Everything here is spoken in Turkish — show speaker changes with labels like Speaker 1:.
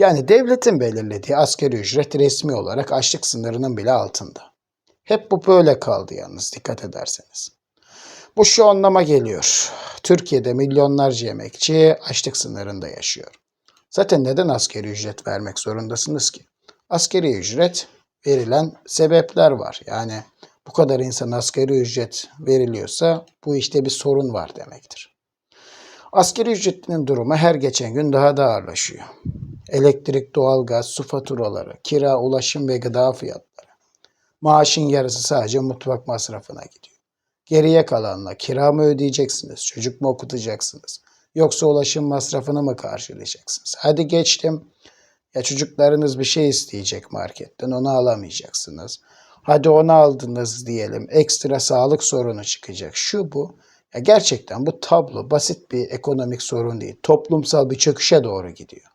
Speaker 1: Yani devletin belirlediği asgari ücret resmi olarak açlık sınırının bile altında. Hep bu böyle kaldı yalnız dikkat ederseniz. Bu şu anlama geliyor. Türkiye'de milyonlarca emekçi açlık sınırında yaşıyor. Zaten neden asgari ücret vermek zorundasınız ki? Asgari ücret verilen sebepler var. Yani bu kadar insan asgari ücret veriliyorsa bu işte bir sorun var demektir. Asgari ücretlinin durumu her geçen gün daha da ağırlaşıyor. Elektrik, doğalgaz, su faturaları, kira, ulaşım ve gıda fiyatları. Maaşın yarısı sadece mutfak masrafına gidiyor. Geriye kalanla kira mı ödeyeceksiniz, çocuk mu okutacaksınız, yoksa ulaşım masrafını mı karşılayacaksınız? Hadi geçtim. Ya çocuklarınız bir şey isteyecek marketten, onu alamayacaksınız. Hadi onu aldınız diyelim, ekstra sağlık sorunu çıkacak. Şu bu. Ya gerçekten bu tablo basit bir ekonomik sorun değil. Toplumsal bir çöküşe doğru gidiyor.